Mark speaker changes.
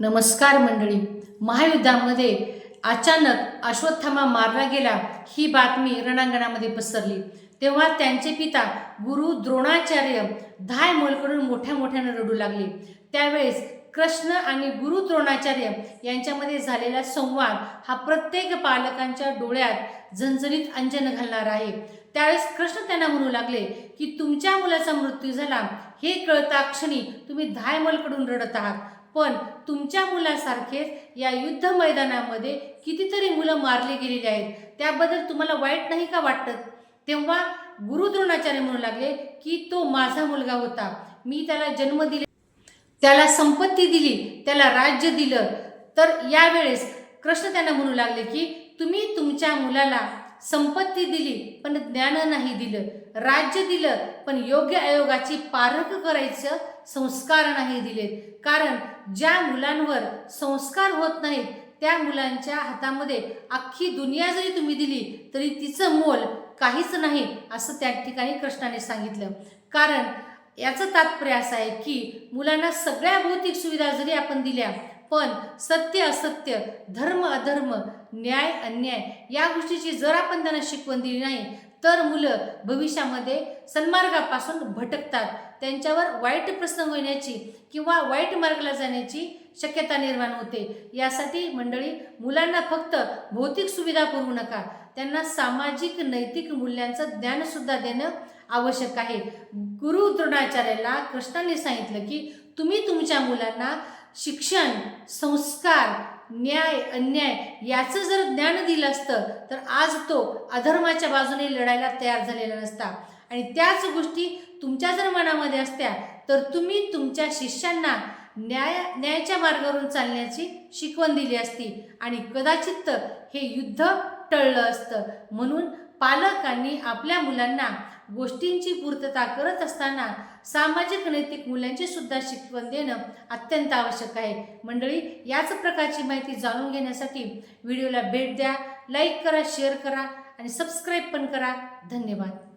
Speaker 1: नमस्कार मंडळी. महायुद्धामध्ये अचानक अश्वत्थामा मारला गेला ही बातमी रणांगणामध्ये पसरली. तेव्हा त्यांचे पिता गुरु द्रोणाचार्य धाय मोलकडून मोठ्या मोठ्यानं रडू लागले. त्यावेळेस कृष्ण आणि गुरु द्रोणाचार्य यांच्यामध्ये झालेला संवाद हा प्रत्येक पालकांच्या डोळ्यात झणझणीत अंजन घालणार आहे. त्यावेळेस कृष्ण त्यांना म्हणू लागले की तुमच्या मुलाचा मृत्यू झाला. हे कळता क्षणी तुम्ही धायमलकडून रडत आहात. पण तुमच्या मुलासारखेच या युद्ध मैदानामध्ये कितीतरी मुलं मारली गेलेली आहेत. त्याबद्दल तुम्हाला वाईट नाही का वाटत? तेव्हा गुरुद्रोणाचार्य म्हणू लागले की तो माझा मुलगा होता. मी त्याला जन्म दिले त्याला संपत्ती दिली त्याला राज्य दिलं. तर यावेळेस कृष्ण त्यांना म्हणू लागले की तुम्ही तुमच्या मुलाला संपत्ती दिली पण ज्ञान नाही दिलं. राज्य दिलं पण योग्य आयोगाची पारख करायचं संस्कार नाही दिलेत कारण ज्या मुलांवर संस्कार होत नाहीत त्या मुलांच्या हातामध्ये अख्खी दुनिया जरी तुम्ही दिली तरी तिचं मोल काहीच नाही असं त्या ठिकाणी कृष्णाने सांगितलं. कारण याचं तात्पर्य असं आहे की मुलांना सगळ्या भौतिक सुविधा जरी आपण दिल्या पण सत्य असत्य धर्म अधर्म न्याय अन्याय या गोष्टीची जर आपण त्यांना शिकवण दिली नाही तर मुलं भविष्यामध्ये सन्मार्गापासून भटकतात. त्यांच्यावर वाईट प्रसंग होण्याची किंवा वाईट मार्गाला जाण्याची शक्यता निर्माण होते. यासाठी मंडळी मुलांना फक्त भौतिक सुविधा पुरवू नका. त्यांना सामाजिक नैतिक मूल्यांचं ज्ञानसुद्धा देणं आवश्यक आहे. गुरु द्रोणाचार्याला कृष्णाने सांगितलं की तुम्ही तुमच्या मुलांना शिक्षण संस्कार न्याय अन्याय याचं जर ज्ञान दिलं असतं तर आज तो अधर्माच्या बाजूने लढायला तयार झालेला नसता. आणि त्याच गोष्टी तुमच्या जर मनामध्ये असत्या तर तुम्ही तुमच्या शिष्यांना न्याय न्यायाच्या मार्गावरून चालण्याची शिकवण दिली असती. आणि कदाचित हे युद्ध टळलं असतं. म्हणून पालकांनी आपल्या मुलांना गोष्टींची पूर्तता करत असताना सामाजिक नैतिक मूल्यांची सुद्धा शिकवण देणं अत्यंत आवश्यक आहे. मंडळी याच प्रकारची माहिती जाणून घेण्यासाठी व्हिडिओला भेट द्या लाईक करा शेअर करा आणि सबस्क्राईब पण करा. धन्यवाद.